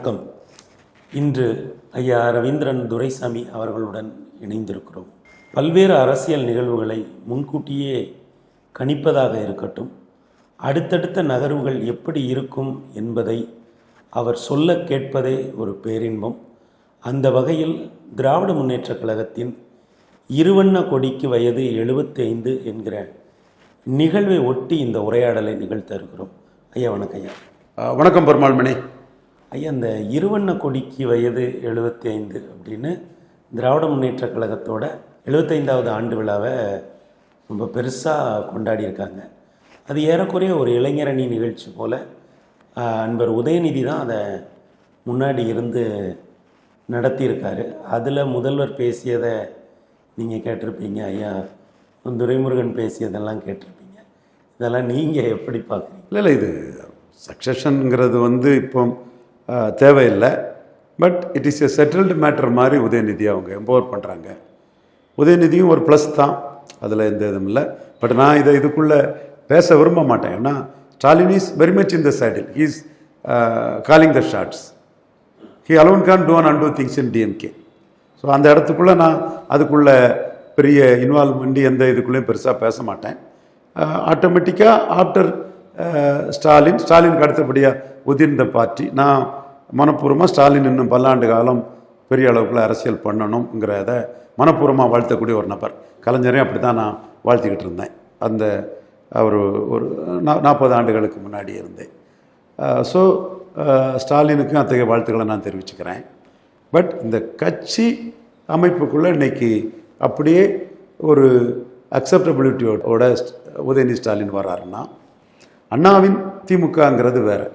வணக்கம். இன்று ஐயா ரவீந்திரன் துரைசாமி அவர்களுடன் இணைந்திருக்கிறோம். பல்வேறு அரசியல் நிகழ்வுகளை முன்கூட்டியே கணிப்பதாக இருக்கட்டும் அடுத்தடுத்த நகர்வுகள் எப்படி இருக்கும் என்பதை அவர் சொல்ல கேட்பதே ஒரு பேரின்பம். அந்த வகையில் திராவிட முன்னேற்றக் கழகத்தின் இருவண்ண கொடிக்கு வயது 75 என்கிற நிகழ்வை ஒட்டி இந்த உரையாடலை நிகழ்த்த இருக்கிறோம். ஐயா வணக்கம் ஐயா. வணக்கம் பெருமாள்மணி. ஐயா இந்த இருவண்ண கொடிக்கு வயது 75 அப்படின்னு திராவிட முன்னேற்ற கழகத்தோட 75வது ஆண்டு விழாவை ரொம்ப பெருசாக கொண்டாடியிருக்காங்க. அது ஏறக்குறைய ஒரு இளைஞரணி நிகழ்ச்சி போல். அன்பர் உதயநிதி தான் அதை முன்னாடி இருந்து நடத்தியிருக்காரு. அதில் முதல்வர் பேசியதை நீங்கள் கேட்டிருப்பீங்க ஐயா. துரைமுருகன் பேசியதெல்லாம் கேட்டிருப்பீங்க. இதெல்லாம் நீங்கள் எப்படி பார்க்குறீங்க இல்லை இல்லை இது சக்ஸஷனுங்கிறது வந்து இப்போ தேவையில்லை. But it is a settled matter மாதிரி உதயநிதி அவங்க எம்பவர் பண்ணுறாங்க உதயநிதியும் ஒரு ப்ளஸ் தான். அதில் எந்த இதுவும் இல்லை. பட் நான் இதை இதுக்குள்ளே பேச விரும்ப மாட்டேன். ஏன்னா Stalin is very much in the சைடில் he's calling the shots he alone can do and do things in DMK so அந்த இடத்துக்குள்ளே நான் அதுக்குள்ளே பெரிய இன்வால்வ்மெண்ட் எந்த இதுக்குள்ளேயும் பெருசாக பேச மாட்டேன். ஆட்டோமேட்டிக்காக ஆஃப்டர் ஸ்டாலின் ஸ்டாலினுக்கு அடுத்தபடியாக உதிர்ந்த பார்ட்டி நான் மனப்பூர்வமாக ஸ்டாலின் இன்னும் பல்லாண்டு காலம் பெரிய அளவுக்குள்ள அரசியல் பண்ணணுங்கிறத மனப்பூர்வமாக வாழ்த்தக்கூடிய ஒரு நபர். கலைஞரையும் அப்படி தான் நான் வாழ்த்திக்கிட்டு இருந்தேன். அந்த அவர் ஒரு நா- நாற்பது ஆண்டுகளுக்கு முன்னாடி இருந்தேன். ஸோ ஸ்டாலினுக்கும் அத்தகைய வாழ்த்துக்களை நான் தெரிவிச்சுக்கிறேன். பட் இந்த கட்சி அமைப்புக்குள்ளே இன்னைக்கு அப்படியே ஒரு அக்செப்டபிலிட்டியோட உதயநிதி ஸ்டாலின் வராருன்னா அண்ணாவின் திமுகங்கிறது வேறு.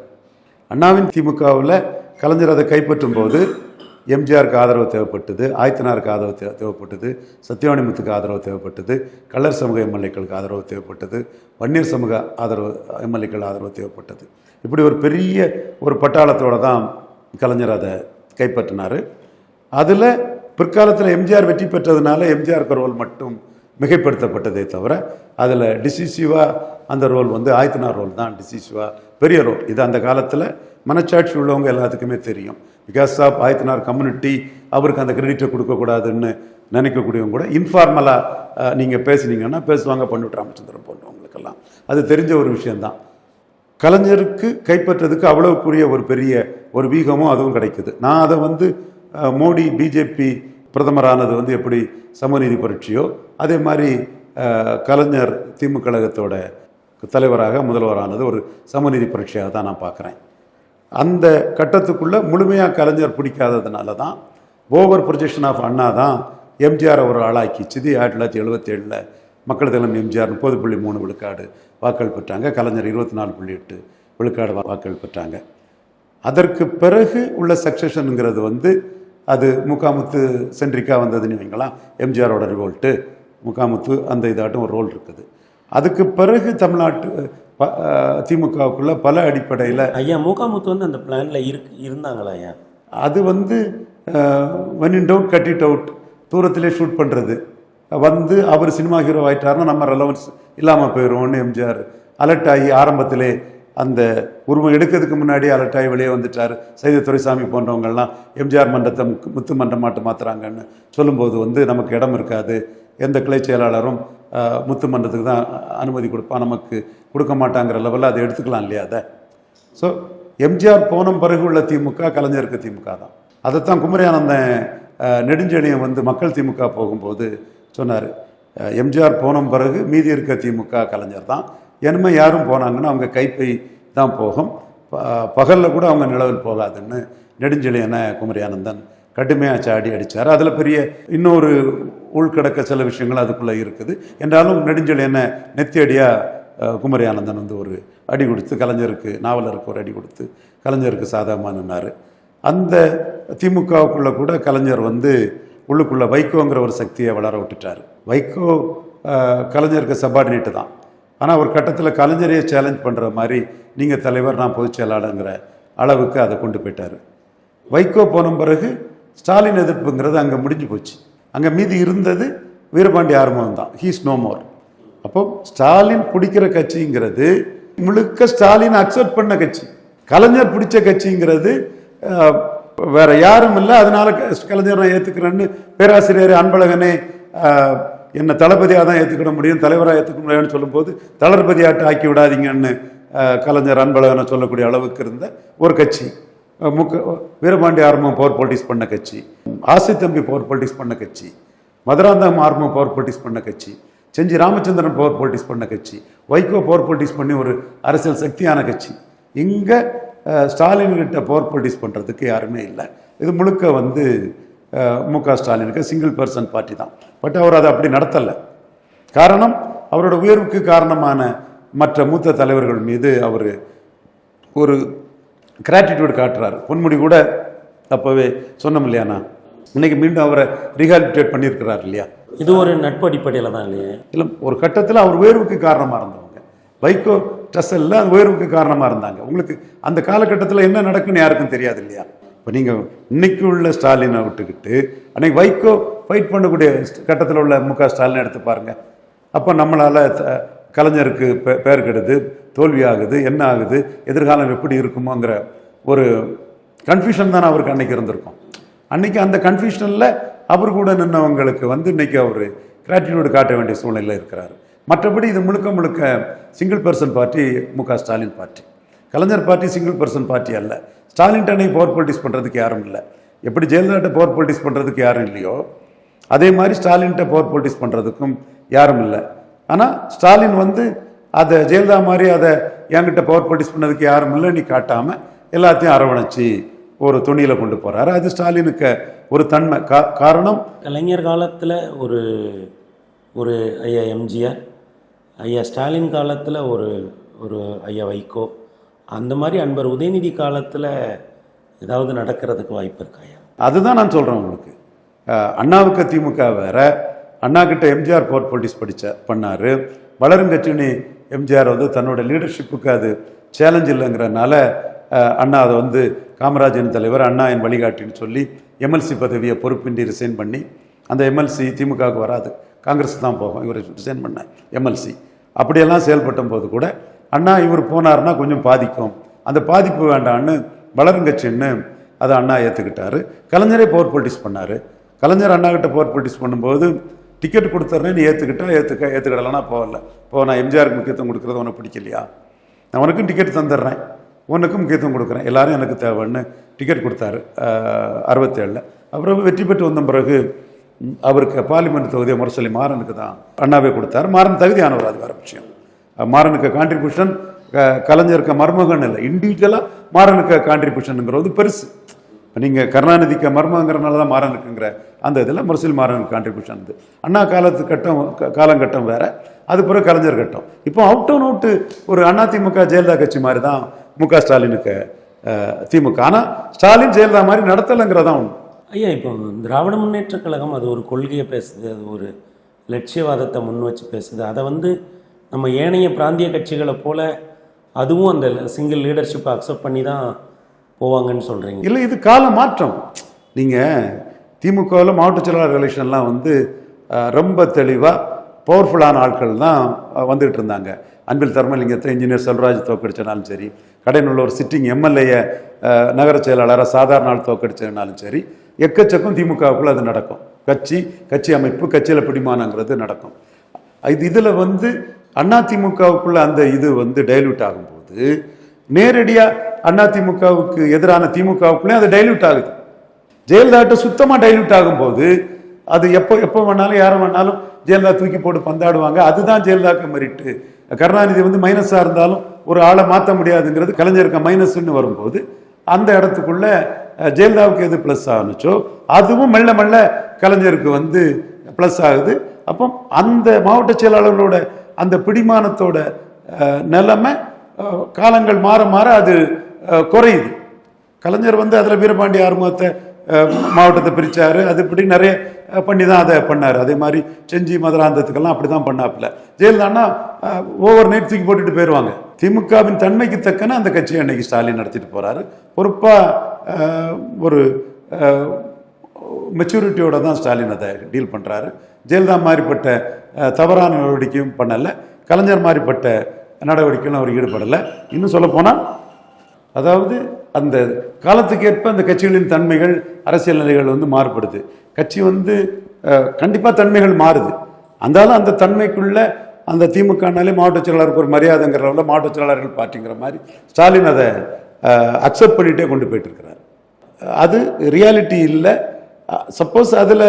அண்ணாவின் திமுகவில் கலைஞர் அதை கைப்பற்றும் போது எம்ஜிஆருக்கு ஆதரவு தேவைப்பட்டது ஆயத்தனாருக்கு ஆதரவு தேவை தேவைப்பட்டது சத்யவாணிமுத்துக்கு ஆதரவு தேவைப்பட்டது கள்ளர் சமூக எம்எல்ஏக்களுக்கு ஆதரவு தேவைப்பட்டது வன்னியர் சமூக ஆதரவு எம்எல்ஏக்கள் ஆதரவு தேவைப்பட்டது. இப்படி ஒரு பெரிய ஒரு பட்டாளத்தோடு தான் கலைஞர் அதை கைப்பற்றினார். அதில் பிற்காலத்தில் எம்ஜிஆர் வெற்றி பெற்றதுனால எம்ஜிஆருக்கு ரோல் மட்டும் மிகைப்படுத்தப்பட்டதே தவிர அதில் டிசிசிவாக அந்த ரோல் வந்து ஆயத்தனார் ரோல் தான் டிசிசிவாக பெரிய ரோல். இது அந்த காலத்தில் மனச்சாட்சி உள்ளவங்க எல்லாத்துக்குமே தெரியும். பிகாஸ் ஆஃப் ஆயத்தினார் கம்யூனிட்டி அவருக்கு அந்த கிரெடிட்டை கொடுக்கக்கூடாதுன்னு நினைக்கக்கூடியவங்க கூட இன்ஃபார்மலாக நீங்கள் பேசுனீங்கன்னா பேசுவாங்க பண்ருட்டு ராமச்சந்திரன் போன்றவங்களுக்கெல்லாம் அது தெரிஞ்ச ஒரு விஷயந்தான் கலைஞருக்கு கைப்பற்றதுக்கு அவ்வளவுக்குரிய ஒரு பெரிய ஒரு வீகமும் அதுவும் கிடைக்குது. நான் அதை வந்து மோடி பிஜேபி பிரதமரானது வந்து எப்படி சமநீதி புரட்சியோ அதே மாதிரி கலைஞர் திமுக கழகத்தோட தலைவராக முதல்வரானது ஒரு சமநீதி புரட்சியாக தான் நான் பார்க்குறேன். அந்த கட்டத்துக்குள்ளே முழுமையாக கலைஞர் பிடிக்காததுனால தான் ஓவர் ப்ரொஜெக்ஷன் ஆஃப் அண்ணா தான் எம்ஜிஆர் ஒரு ஆளாக்கிச்சுது. ஆயிரத்தி தொள்ளாயிரத்தி எழுபத்தேழில் மக்கள் தினம் எம்ஜிஆர் முப்பது புள்ளி மூணு விழுக்காடு வாக்கள் பெற்றாங்க. கலைஞர் இருபத்தி நாலு புள்ளி எட்டு விழுக்காடு வாக்கள் பெற்றாங்க. அதற்கு பிறகு உள்ள சக்சஷனுங்கிறது வந்து அது முக்காமுத்து சென்ட்ரிக்காக வந்ததுன்னு வைங்களா எம்ஜிஆரோட ரிவோல்ட்டு. முக்காமுத்து அந்த இதாட்டும் ஒரு ரோல் இருக்குது. அதுக்கு பிறகு தமிழ்நாட்டு ப- திமுகவுக்குள்ள பல அடிப்படையில் ஐயா மூகாமுத்து வந்து அந்த பிளான்ல இருக்கு இருந்தாங்களா ஐயா? அது வந்து when in doubt cut it out தூரத்திலே ஷூட் பண்ணுறது வந்து அவர் சினிமா ஹீரோ ஆயிட்டாருன்னா நம்ம ரெலவன்ஸ் இல்லாமல் போயிடுவோம்னு எம்ஜிஆர் அலர்ட் ஆகி ஆரம்பத்திலே அந்த உருவம் எடுக்கிறதுக்கு முன்னாடி அலர்ட் ஆகி வெளியே வந்துட்டார். சைத துரைசாமி போன்றவங்கெல்லாம் எம்ஜிஆர் மன்றத்தை முத்து மன்றம் மாட்ட மாத்துறாங்கன்னு சொல்லும்போது வந்து நமக்கு இடம் இருக்காது. எந்த கிளை செயலாளரும் முத்து மன்றத்துக்கு தான் அனுமதி கொடுப்பா. நமக்கு கொடுக்க மாட்டாங்கிற லெவலில் அதை எடுத்துக்கலாம் இல்லையா அதை? ஸோ எம்ஜிஆர் போன பிறகு உள்ள திமுக கலைஞருக்கு திமுக தான். அதைத்தான் குமரியானந்தன் நெடுஞ்செழியன் வந்து மக்கள் திமுக போகும்போது சொன்னார். எம்ஜிஆர் போன பிறகு மீதி இருக்க திமுக கலைஞர் தான். என்னமே யாரும் போனாங்கன்னா அவங்க கைப்பை தான் போகும். பகலில் கூட அவங்க நிலவில் போகாதுன்னு நெடுஞ்செழியனை குமரியானந்தன் கடுமையாக சாடி அடித்தார் அதில் பெரிய இன்னொரு உள்கடக்க சில விஷயங்கள் அதுக்குள்ளே இருக்குது. என்றாலும் நெடுஞ்செழியனை நெத்தியடியாக குமரி ஆனந்தன் வந்து ஒரு அடி கொடுத்து கலைஞருக்கு நாவலருக்கு ஒரு அடி கொடுத்து கலைஞருக்கு சாதகமாக நின்னார் அந்த திமுகவுக்குள்ளே கூட கலைஞர் வந்து உள்ளுக்குள்ளே வைகோங்கிற ஒரு சக்தியை வளர விட்டுட்டார். வைகோ கலைஞருக்கு சபார்டினேட்டு தான். ஆனால் ஒரு கட்டத்தில் கலைஞரையே சேலஞ்ச் பண்ணுற மாதிரி நீங்கள் தலைவர் நான் பொதுச் செயலாளருங்கிற அளவுக்கு அதை கொண்டு போயிட்டார். வைகோ போன பிறகு ஸ்டாலின் எதிர்ப்புங்கிறது அங்கே முடிஞ்சு போச்சு. அங்கே மீதி இருந்தது வீரபாண்டி ஆறுமுகம் தான். ஹீஸ் நோ மோர் அப்போ ஸ்டாலின் பிடிக்கிற கட்சிங்கிறது முழுக்க ஸ்டாலின் அக்செப்ட் பண்ண கட்சி. கலைஞர் பிடிச்ச கட்சிங்கிறது வேற யாரும் இல்லை. அதனால க- கலைஞர் நான் ஏற்றுக்கிறேன்னு பேராசிரியர் அன்பழகனே என்னை தளபதியாக தான் ஏற்றுக்கிட முடியும் தலைவராக ஏற்றுக்க முடியும்னு சொல்லும்போது தளபதியாட்டு ஆக்கி விடாதீங்கன்னு கலைஞர் அன்பழகனை சொல்லக்கூடிய அளவுக்கு இருந்த ஒரு கட்சி. முக்க வீரபாண்டி ஆர்மம் பவர் பாலிட்டிக்ஸ் பண்ண கட்சி ஆசி தம்பி பவர் பாலிட்டிக்ஸ் பண்ண கட்சி மதுராந்தகம் ஆர்மம் பவர் பாலிட்டிக்ஸ் பண்ண கட்சி செஞ்சி ராமச்சந்திரன் பவர் பாலிட்டிக்ஸ் பண்ண கட்சி வைகோ பவர் பாலிட்டிக்ஸ் பண்ணி ஒரு அரசியல் சக்தியான கட்சி. இங்கே ஸ்டாலின் கிட்ட பவர் பாலிட்டிக்ஸ் பண்ணுறதுக்கு யாருமே இல்லை. இது முழுக்க வந்து மு க ஸ்டாலினுக்கு சிங்கிள் பர்சன் பார்ட்டி தான். பட் அவர் அதை அப்படி நடத்தலை. காரணம் அவரோட உயர்வுக்கு காரணமான மற்ற மூத்த தலைவர்கள் மீது அவர் ஒரு கிராட்டிடியூட் காட்டுறாரு. பொன்முடி கூட அப்போவே சொன்னோம் இல்லையாண்ணா இன்னைக்கு மீண்டும் அவரை ரீஹாபிலிட்டேட் பண்ணியிருக்கிறார் இல்லையா? இது ஒரு நட்பு அடிப்படையில் தான் இல்லையே? இல்லை ஒரு கட்டத்தில் அவர் உயர்வுக்கு காரணமாக இருந்தவங்க. வைகோ டசல்ல உயர்வுக்கு காரணமாக இருந்தாங்க. உங்களுக்கு அந்த காலகட்டத்தில் என்ன நடக்குன்னு யாருக்கும் தெரியாது இல்லையா? இப்போ நீங்கள் இன்னைக்கு உள்ள ஸ்டாலினை விட்டுக்கிட்டு அன்னைக்கு வைகோ ஃபைட் பண்ணக்கூடிய கட்டத்தில் உள்ள மு க ஸ்டாலினை எடுத்து பாருங்க. அப்போ நம்மளால் கலைஞருக்கு பெ- பெயர் கெடுது தோல்வி ஆகுது என்ன ஆகுது எதிர்காலம் எப்படி இருக்குமோங்கிற ஒரு கன்ஃபியூஷன் தானே அவருக்கு அன்னைக்கு இருந்திருக்கும். அன்னைக்கு அந்த கன்ஃபியூஷனில் அவர் கூட நின்றவங்களுக்கு வந்து இன்னைக்கு அவர் கிராட்டிடியூடு காட்ட வேண்டிய சூழ்நிலையில் இருக்கிறார். மற்றபடி இது முழுக்க முழுக்க single person party Mu Ka Stalin party Kalaignar party single person party அல்ல. ஸ்டாலின் பவர் பொலிட்டிக்ஸ் பண்ணுறதுக்கு யாரும் இல்லை. எப்படி ஜெயலலிதாட்ட பவர் பொலிட்டிக்ஸ் பண்ணுறதுக்கு யாரும் இல்லையோ அதே மாதிரி ஸ்டாலின்கிட்ட பவர் பொலிட்டிக்ஸ் பண்ணுறதுக்கும் யாரும் இல்லை. ஆனால் ஸ்டாலின் வந்து அதை ஜெயலலிதா மாதிரி அதை என்கிட்ட பவர் பொலிட்டிக்ஸ் பண்ணதுக்கு யாரும் இல்லை நீ காட்டாமல் எல்லாத்தையும் அரவணைச்சு ஒரு துணியில் கொண்டு போகிறாரு அது ஸ்டாலினுக்கு ஒரு தன்மை. கா காரணம்? கலைஞர் காலத்தில் ஒரு ஒரு ஐயா எம்ஜிஆர் ஐயா ஸ்டாலின் காலத்தில் ஒரு ஒரு ஐயா வைகோ அந்த மாதிரி அன்பர் உதயநிதி காலத்தில் ஏதாவது நடக்கிறதுக்கு வாய்ப்பு இருக்கா ஐயா? அதுதான் நான் சொல்கிறேன் உங்களுக்கு. அண்ணாவுக்கு திமுக வேற அண்ணா கிட்ட எம்ஜிஆர் போர் பொலிட்டிக்ஸ் படித்த பண்ணார். வளரும் கட்சினி எம்ஜிஆர் வந்து தன்னோட லீடர்ஷிப்புக்கு அது சேலஞ்ச் இல்லைங்கிறனால அண்ணா அதை வந்து காமராஜன் தலைவர் அண்ணா என் வழிகாட்டின்னு சொல்லி எம்எல்சி பதவியை பொறுப்பின்றி ரிசைன் பண்ணி அந்த எம்எல்சி திமுகவுக்கு வராது. காங்கிரஸ் தான் போகும். இவர் ரிசைன் பண்ண எம்எல்சி. அப்படியெல்லாம் செயல்பட்ட போது கூட அண்ணா இவர் போனாருன்னா கொஞ்சம் பாதிக்கும். அந்த பாதிப்பு வேண்டான்னு வளரும் கட்சின்னு அதை அண்ணா ஏற்றுக்கிட்டாரு கலைஞரே போர் பொலிட்டிக்ஸ் பண்ணார். கலைஞர் அண்ணா கிட்ட போர் பொலிட்டிக்ஸ் பண்ணும்போது டிக்கெட் கொடுத்துட்றேன் நீ ஏற்றுக்கிட்டா ஏற்றுக்க ஏற்றுக்கிடலன்னா போகல. இப்போ நான் எம்ஜிஆருக்கு முக்கியத்துவம் கொடுக்குறது உனக்கு பிடிக்கலையா? நான் உனக்கும் டிக்கெட் தந்துடுறேன். உனக்கும் முக்கியத்துவம் கொடுக்குறேன். எல்லாரும் எனக்கு தேவைன்னு டிக்கெட் கொடுத்தாரு. அறுபத்தேழில். அப்புறம் வெற்றி பெற்று வந்த பிறகு அவருக்கு பார்லிமெண்ட் தொகுதியை முரசொலி மாறனுக்கு தான் அண்ணாவே கொடுத்தாரு. மாறன் தகுதியானவர் அது வேறு விஷயம். மாறனுக்கு கான்ட்ரிபியூஷன் கலைஞருக்கு மர்மகன் இல்லை. இண்டிவிஜுவலாக மாறனுக்கு கான்ட்ரிபியூஷனுங்கிறது பெருசு. நீங்கள் கருணாநிதிக்கு மர்மங்கிறனால தான் மாறனுக்குங்கிற அந்த இதில் முரசில் மாறனுக்கு கான்ட்ரிபியூஷன் இது அண்ணா காலத்து கட்டம் க- காலங்கட்டம் வேற. அது பிறகு கலைஞர் கட்டம். இப்போ அவுட் அண்ட் அவுட்டு ஒரு அதிமுக ஜெயலலிதா கட்சி மாதிரி தான் மு க ஸ்டாலினுக்கு திமுக. ஆனால் ஸ்டாலின் ஜெயலலிதா மாதிரி நடத்தலைங்கிறதான் உண்மை. ஐயா இப்போ திராவிட முன்னேற்றக் கழகம் அது ஒரு கொள்கையை பேசுது அது ஒரு லட்சியவாதத்தை முன் வச்சு பேசுது. அதை வந்து நம்ம ஏனைய பிராந்திய கட்சிகளை போல அதுவும் அந்த சிங்கிள் லீடர்ஷிப்பை அக்செப்ட் பண்ணி தான் போவாங்கன்னு சொல்கிறீங்க இல்லை இது கால மாற்றம். நீங்கள் திமுகவில் மாவட்ட செயலாளர் ரிலேஷன்லாம் வந்து ரொம்ப தெளிவாக பவர்ஃபுல்லான ஆட்கள் தான் வந்துகிட்டு இருந்தாங்க. அன்பில் தர்மலிங்கத்தை இன்ஜினியர் செல்வராஜ் தோக்கடிச்சனாலும் சரி கடையில் உள்ள ஒரு சிட்டிங் எம்எல்ஏயை நகர செயலாளராக சாதாரண ஆள் தோக்கடிச்சதுனாலும் சரி எக்கச்சக்கம் திமுகவுக்குள்ளே அது நடக்கும். கட்சி கட்சி அமைப்பு கட்சியில் பிடிமானங்கிறது நடக்கும். இது இதில் வந்து அதிமுகவுக்குள்ள அந்த இது வந்து டைல்யூட் ஆகும்போது நேரடியாக அண்ணா திமுகவுக்கு எதிரான திமுகவுக்குள்ளே அது டைல்யூட் ஆகுது. ஜெயலலிதாட்ட சுத்தமாக டைல்யூட் ஆகும்போது அது எப்போ எப்போ வேணாலும் யாரை வேணாலும் ஜெயலலிதா தூக்கி போட்டு பந்தாடுவாங்க. அதுதான் ஜெயலலிதாக்கு மெரிட்டு கருணாநிதி வந்து மைனஸாக இருந்தாலும் ஒரு ஆளை மாற்ற முடியாதுங்கிறது கலைஞருக்கு மைனஸ்ன்னு வரும்போது அந்த இடத்துக்குள்ள ஜெயலலிதாவுக்கு எது ப்ளஸ் ஆனுச்சோ அதுவும் மெல்ல மெல்ல கலைஞருக்கு வந்து ப்ளஸ் ஆகுது. அப்போ அந்த மாவட்ட செயலாளர்களோட அந்த பிடிமானத்தோட நிலைமை காலங்கள் மாற மாற அது குறையுது. கலைஞர் வந்து அதில் வீரபாண்டி ஆறுமுகத்தை மாவட்டத்தை பிரித்தார் அது இப்படி நிறைய பண்ணி தான் அதை பண்ணார். அதே மாதிரி செஞ்சி மதுராந்தத்துக்கெல்லாம் அப்படி தான் பண்ணாப்புல. ஜெயலலிதானா ஓவர் நைட் தூக்கி போட்டுட்டு போயிடுவாங்க திமுகவின் தன்மைக்கு தக்கன அந்த கட்சியை அன்னைக்கு ஸ்டாலின் நடத்திட்டு போகிறாரு பொறுப்பாக ஒரு மெச்சூரிட்டியோட தான் ஸ்டாலின் அதை டீல் பண்ணுறாரு ஜெயலலிதா மாதிரிப்பட்ட தவறான நடவடிக்கையும் பண்ணலை. கலைஞர் மாதிரிப்பட்ட நடவடிக்கையும் அவர் ஈடுபடலை. இன்னும் சொல்லப்போனால் அதாவது அந்த காலத்துக்கேற்ப அந்த கட்சிகளின் தன்மைகள் அரசியல் நிலைகள் வந்து மாறுபடுது. கட்சி வந்து கண்டிப்பாக தன்மைகள் மாறுது. அந்தாலும் அந்த தன்மைக்குள்ள அந்த திமுகனாலே மாவட்ட செயலாளருக்கு ஒரு மரியாதைங்கிற அளவில் மாவட்ட செயலாளர்கள் பார்ட்டிங்கிற மாதிரி ஸ்டாலின் அதை அக்செப்ட் பண்ணிகிட்டே கொண்டு போயிட்டுருக்கிறார். அது ரியாலிட்டி இல்லை. சப்போஸ் அதில்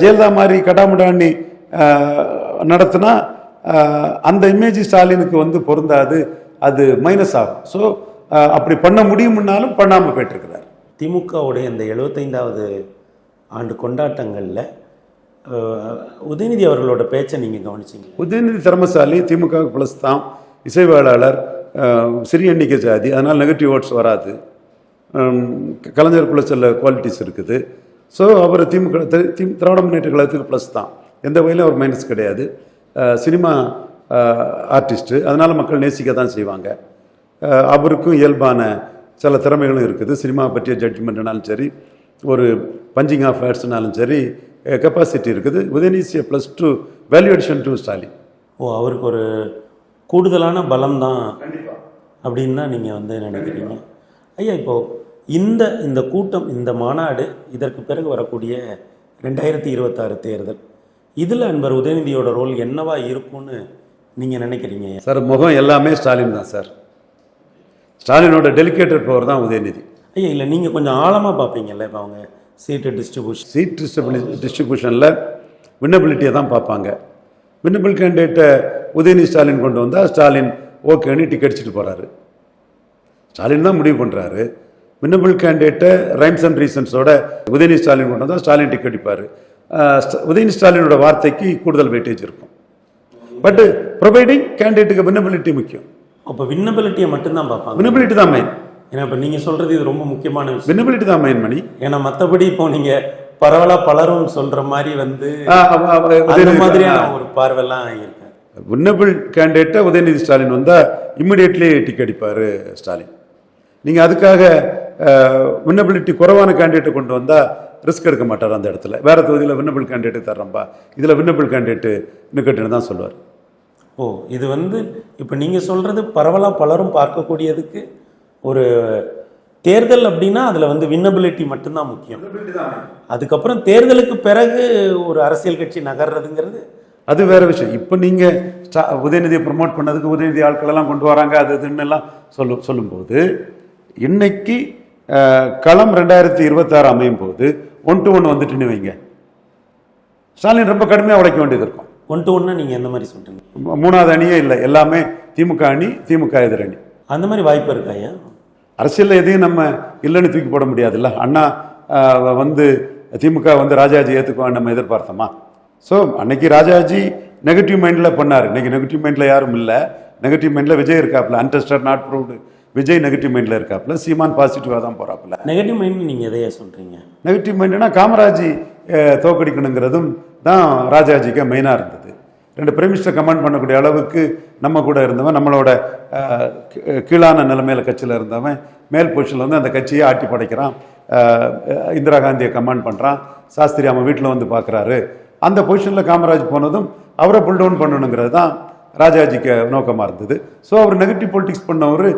ஜெயலலிதா மாதிரி கடாமுடாணி நடத்தினா அந்த இமேஜ் ஸ்டாலினுக்கு வந்து பொருந்தாது. அது மைனஸ் ஆகும். ஸோ அப்படி பண்ண முடியும்னாலும் பண்ணாமல் போயிட்டுருக்கிறார். திமுகவுடைய இந்த எழுபத்தைந்தாவது ஆண்டு கொண்டாட்டங்களில் உதயநிதி அவர்களோட பேச்சை நீங்கள் கவனிச்சிங்க உதயநிதி திறமசாலி திமுக ப்ளஸ் தான் இசைவேளாளர் அஹ், சிறிய எண்ணிக்கை ஜாதி அதனால் நெகட்டிவ் ஓட்ஸ் வராது. கலைஞருக்குள்ள சில குவாலிட்டிஸ் இருக்குது. ஸோ அவர் திமுக திராவிட முன்னேற்ற கழகத்துக்கு ப்ளஸ் தான் எந்த வகையிலும் அவர் மைனஸ் கிடையாது. Cinema artist. அதனால் மக்கள் நேசிக்க தான் செய்வாங்க. அவருக்கும் இயல்பான சில திறமைகளும் இருக்குது. சினிமா பற்றிய ஜட்ஜ்மெண்ட்னாலும் சரி ஒரு பஞ்சிங் ஆஃப் வேர்ட்ஸ்னாலும் சரி கெப்பாசிட்டி இருக்குது. Udhayanidhi plus two value addition to Stalin ஓ அவருக்கு ஒரு கூடுதலான பலம் தான் அப்படின்னு தான் நீங்கள் வந்து நினைக்கிறீங்க. ஐயா இப்போது இந்த இந்த கூட்டம் இந்த மாநாடு இதற்கு பிறகு வரக்கூடிய ரெண்டாயிரத்தி இருபத்தாறு தேர்தல் இதில் அன்பர் உதயநிதியோட ரோல் என்னவா இருக்கும்னு நீங்கள் நினைக்கிறீங்க சார் முகம் எல்லாமே ஸ்டாலின் தான் சார். ஸ்டாலினோட டெலிகேட்டட் பவர் தான் உதயநிதி. ஐயா இல்லை நீங்கள் கொஞ்சம் ஆழமாக பார்ப்பீங்கல்ல இப்போ அவங்க சீட்டு டிஸ்ட்ரிபியூஷன் சீட் டிஸ்ட்ரிபியூ டிஸ்ட்ரிபியூஷனில் வின்னபிலிட்டியை தான் பார்ப்பாங்க வின்னபிள் கேண்டிடேட்டை உதயநிதி ஸ்டாலின் கொண்டு வந்தால் ஸ்டாலின் ஓகேன்னு டிக்கெட் அடிச்சுட்டு போகிறாரு ஸ்டாலின் தான் முடிவு பண்ணுறாரு வின்னபிள் கேண்டிடேட்டை ரைம்ஸ் அண்ட் ரீசன்ஸோட உதயநிதி ஸ்டாலின் கொண்டு வந்தால் ஸ்டாலின் டிக்கெட் அடிப்பார். உதயநிதி ஸ்டாலினோட வார்த்தைக்கு கூடுதல் வெயிட்டேஜ் இருக்கும். பட் ப்ரொவைடிங் கேண்டிடேட்டுக்கு வின்னபிலிட்டி முக்கியம். அப்போ வின்னபிலிட்டியை மட்டும்தான் பார்ப்பாங்க. வின்னபிலிட்டி தான் மெயின் ஏன்னா இப்போ நீங்கள் சொல்கிறது இது ரொம்ப முக்கியமான விஷயம். வின்னபிலிட்டி தான் மெயின் மணி. ஏன்னா மற்றபடி இப்போ நீங்கள் பரவலாக பலரும் சொல்கிற மாதிரி வந்து அந்த மாதிரியான ஒரு பார்வைலாம் இருக்கு வின்னபிள் கேண்டிடேட்டை உதயநிதி ஸ்டாலின் வந்தால் இம்மிடியட்லி டிக் அடிப்பார் ஸ்டாலின். நீங்கள் அதுக்காக வின்னபிலிட்டி குறைவான கேண்டிடேட்டை கொண்டு வந்தால் ரிஸ்க் எடுக்க மாட்டார் அந்த இடத்துல. வேற தொகுதியில் வின்னபிள் கேண்டிடேட் தர்றம்பா. இதில் வின்னபிள் கேண்டிடேட்டு நிக்கட்டுன்னு தான் சொல்லுவார். ஓ இது வந்து இப்போ நீங்கள் சொல்கிறது பரவலாக பலரும் பார்க்கக்கூடியதுக்கு ஒரு தேர்தல் அப்படின்னா அதில் வந்து வின்னபிலிட்டி மட்டும்தான் முக்கியம். அதுக்கப்புறம் தேர்தலுக்கு பிறகு ஒரு அரசியல் கட்சி நகர்றதுங்கிறது அது வேற விஷயம். இப்போ நீங்கள் ஸ்டா- உதயநிதியை ப்ரமோட் பண்ணதுக்கு உதயநிதி ஆட்கள் எல்லாம் கொண்டு வராங்க அது இதுன்னு எல்லாம் சொல்லும் சொல்லும்போது இன்னைக்கு களம் ரெண்டாயிரத்தி இருபத்தாறு அமையும் போது ஒன் டு ஒன் வந்துட்டுன்னு வைங்க. ஸ்டாலின் ரொம்ப கடுமையாக உழைக்க வேண்டியது இருக்கும். ஒன் டு ஒன்னா நீங்கள் எந்த மாதிரி சொல்கிறீங்க மூணாவது அணியே இல்லை. எல்லாமே திமுக அணி திமுக எதிரணி அந்த மாதிரி வாய்ப்பு இருக்கா ஐயா? அரசியலில் எதையும் நம்ம இல்லைன்னு தூக்கி போட முடியாதுல்ல. அண்ணா வந்து திமுக வந்து ராஜாஜி ஏற்றுக்குவான்னு நம்ம எதிர்பார்த்தோமா? ஸோ அன்னைக்கு ராஜாஜி நெகட்டிவ் மைண்டில் பண்ணார். இன்னைக்கு நெகட்டிவ் மைண்டில் யாரும் இல்லை. நெகட்டிவ் மைண்டில் விஜய் இருக்காப்புல. Untested not proved Vijay negative மைண்டில் இருக்காப்புல. சீமான் பாசிட்டிவாக தான் போகிறாப்புல நெகட்டிவ் மைண்ட் நீங்கள் எதையா சொல்கிறீங்க நெகட்டிவ் மைண்டுனா காமராஜி தோக்கடிக்கணுங்கிறதும் தான் ராஜாஜிக்கு மெயினாக இருந்தது. ரெண்டு பிரைமினிஸ்டர் கமெண்ட் பண்ணக்கூடிய அளவுக்கு நம்ம கூட இருந்தவன் நம்மளோட கீழான நிலைமையில கட்சியில் இருந்தவன் மேல் பொசிஷனில் வந்து அந்த கட்சியை ஆட்டி படைக்கிறான். இந்திரா காந்தியை கமெண்ட் பண்ணுறான் சாஸ்திரி அவன் வீட்டில் வந்து பார்க்குறாரு அந்த பொசிஷனில் காமராஜ் போனதும் அவரை புல் டவுன் பண்ணணுங்கிறது தான் ராஜாஜிக்கு நோக்கமாக இருந்தது. ஸோ அவர் நெகட்டிவ் பொலிட்டிக்ஸ் பண்ணவர்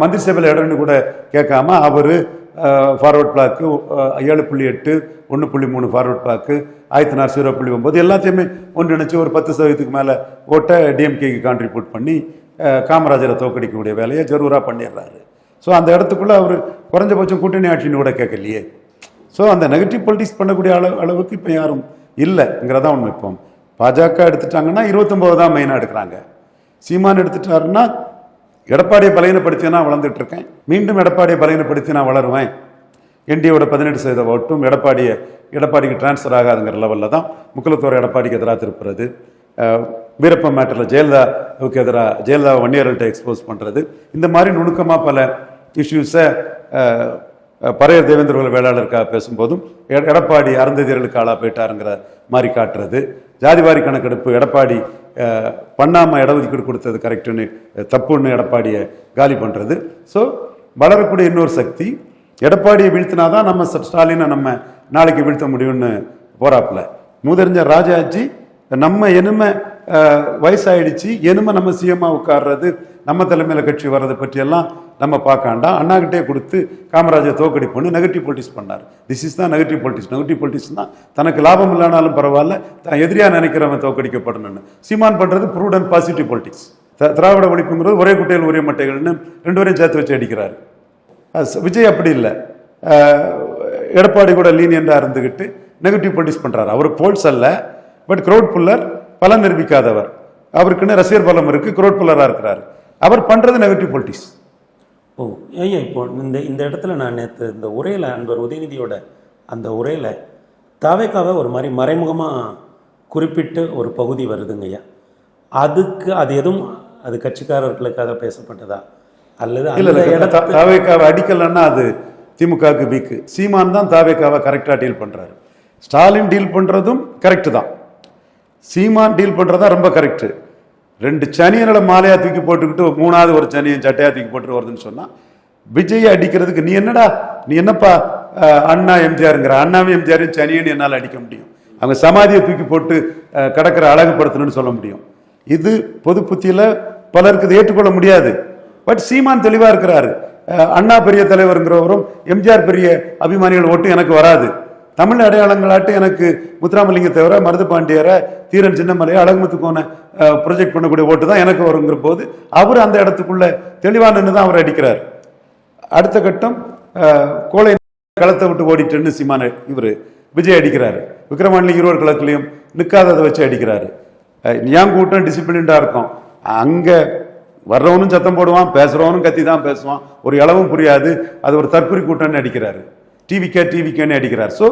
மந்திரி சபையில் இடம்னு கூட கேட்காம அவர் ஃபார்வர்ட் பிளாக்கு ஏழு புள்ளி எட்டு ஒன்று புள்ளி மூணு ஃபார்வர்ட் பிளாக்கு ஆயிரத்தினார் ஜீரோ புள்ளி ஒம்பது எல்லாத்தையுமே ஒன்றிணைச்சு ஒரு பத்து சதவீதத்துக்கு மேலே ஓட்டை டிஎம்கேக்கு கான்ட்ரிபியூட் பண்ணி காமராஜரை தோக்கடிக்கக்கூடிய வேலையை ஜரூராக பண்ணிடுறாரு. ஸோ அந்த இடத்துக்குள்ளே அவர் குறைஞ்சபட்சம் கூட்டணி ஆட்சின்னு கூட கேட்கலையே. ஸோ அந்த நெகட்டிவ் பொலிட்டிக்ஸ் பண்ணக்கூடிய அளவு அளவுக்கு இப்போ யாரும் இல்லைங்கிறதான் உண்மை. இப்போ பாஜக எடுத்துட்டாங்கன்னா இருபத்தொம்போது தான் மெயினாக எடுக்கிறாங்க. சீமான் எடுத்துட்டாருன்னா எடப்பாடியை பலகீனப்படுத்தி நான் வளர்ந்துட்டு இருக்கேன் மீண்டும் எடப்பாடியை பலகீனப்படுத்தி நான் வளருவேன். என்டியோட பதினெட்டு சதவீத ஓட்டும் எடப்பாடியை எடப்பாடிக்கு டிரான்ஸ்ஃபர் ஆகாதுங்கிற லெவலில் தான் முக்குலத்தோர் எடப்பாடிக்கு எதிராக திருப்புறது. அஹ், வீரப்ப மேட்டரில் ஜெயலலிதாவுக்கு எதிராக ஜெயலலிதா வன்னியர்கள்ட்ட எக்ஸ்போஸ் பண்ணுறது இந்த மாதிரி நுணுக்கமாக பல இஷ்யூஸை பறையர் தேவேந்திரகுல வேளாளருக்காக பேசும்போதும் எடப்பாடி அருந்ததியர்களுக்கு ஆளாக போயிட்டாருங்கிற மாதிரி காட்டுறது. ஜாதிவாரி கணக்கெடுப்பு எடப்பாடி பண்ணாமல் இட இடஒதுக்கீடு கொடுத்தது கரெக்டுன்னு தப்புன்னு எடப்பாடியை காலி பண்ணுறது ஸோ வளரக்கூடிய இன்னொரு சக்தி எடப்பாடியை வீழ்த்தினாதான் நம்ம ஸ்டாலினை நம்ம நாளைக்கு வீழ்த்த முடியும்னு போறாப்புல. மூதறிஞர் ராஜாஜி நம்ம இனிமே வயசாயிடுச்சு. இனிமே நம்ம சிஎம்மா உட்கார்றது நம்ம தலைமையில் கட்சி வர்றதை பற்றியெல்லாம் நம்ம பார்க்காண்டாம் அண்ணாக்கிட்டே கொடுத்து காமராஜர் தோக்கடிப்புன்னு நெகட்டிவ் பொலிட்டிக்ஸ் பண்ணார். திஸ் இஸ் தான் நெகட்டிவ் பொலிட்டிக்ஸ் நெகட்டிவ் பொலிட்டிக்ஸ் தான் தனக்கு லாபம் இல்லைனாலும் பரவாயில்ல தான் எதிரியாக நினைக்கிறவன் தோக்கடிக்கப்படணும்னு. சீமான் பண்ணுறது ப்ரூட் அண்ட் பாசிட்டிவ் பொலிட்டிக்ஸ் திராவிட ஒழிப்புங்கிறது ஒரே குட்டையில் ஒரே மட்டைகள்னு ரெண்டு பேரும் சேர்த்து வச்சு அடிக்கிறாரு. விஜய் அப்படி இல்லை. எடப்பாடி கூட லீனியண்டாக இருந்துக்கிட்டு நெகட்டிவ் பொலிட்டிக்ஸ் பண்ணுறாரு அவர் போல்ஸ் அல்ல பட் க்ரௌட் புல்லர் பலன் நிரூபிக்காதவர். அவருக்குன்னு ரசிகர் பலம் இருக்குது க்ரௌட் புல்லராக இருக்கிறாரு. அவர் பண்ணுறது நெகட்டிவ் பொலிட்டிக்ஸ் ஓ ஐயா இப்போ இந்த இந்த இடத்துல நான் நேற்று இந்த உரையில் அன்பர் உதயநிதியோட அந்த உரையில் தாவேக்காவை ஒரு மாதிரி மறைமுகமாக குறிப்பிட்டு ஒரு பகுதி வருதுங்க ஐயா. அதுக்கு அது எதுவும் அது கட்சிக்காரர்களுக்காக பேசப்பட்டதா? அல்லது இல்லை இடத்த தாவேக்காவை அடிக்கலைன்னா அது திமுகவுக்கு வீக்கு. சீமான் தான் தாவேக்காவை கரெக்டாக டீல் பண்ணுறாரு ஸ்டாலின் டீல் பண்ணுறதும் கரெக்டு தான். சீமான் டீல் பண்ணுறது தான் ரொம்ப கரெக்டு ரெண்டு சனியனோட மாலையா தூக்கி போட்டுக்கிட்டு மூணாவது ஒரு சனியன் சட்டையா தூக்கி போட்டு வருதுன்னு சொன்னா விஜயை அடிக்கிறதுக்கு நீ என்னடா நீ என்னப்பா அண்ணா எம்ஜிஆருங்கிற அண்ணாவும் எம்ஜிஆரையும் சனியன் என்னால் அடிக்க முடியும். அவங்க சமாதியை தூக்கி போட்டு அஹ், அழகுப்படுத்தணும்னு சொல்ல முடியும். இது பொது புத்தியில் பலருக்கு இதை ஏற்றுக்கொள்ள முடியாது. பட் சீமான் தெளிவாக இருக்கிறாரு. அண்ணா பெரிய தலைவருங்கிறவரும் எம்ஜிஆர் பெரிய அபிமானிகள் ஓட்டு எனக்கு வராது. தமிழ் அடையாளங்களாட்டு எனக்கு முத்துராமலிங்க தவிர மருது பாண்டியரை தீரன் சின்னமலையை அழகுமுத்து கோனை ப்ரொஜெக்ட் பண்ணக்கூடிய ஓட்டு தான் எனக்கு வருங்கிற போது அவர் அந்த இடத்துக்குள்ள தெளிவாக நின்று தான் அவர் அடிக்கிறார். அடுத்த கட்டம் கோலை களத்தை விட்டு ஓடிட்டுன்னு சீமான இவர் விஜய் அடிக்கிறாரு. விக்ரமாண்டி இருவர் களத்துலையும் நிற்காததை வச்சு அடிக்கிறாரு. ஏன் கூட்டம் டிசிப்ளின்டாக இருக்கும். அங்கே வர்றவனும் சத்தம் போடுவான் பேசுகிறவனும் கத்தி தான் பேசுவான். ஒரு இளவும் புரியாது அது ஒரு தற்குறி கூட்டம்னு அடிக்கிறாரு. டிவிக்கே டிவிக்கேன்னு அடிக்கிறார். ஸோ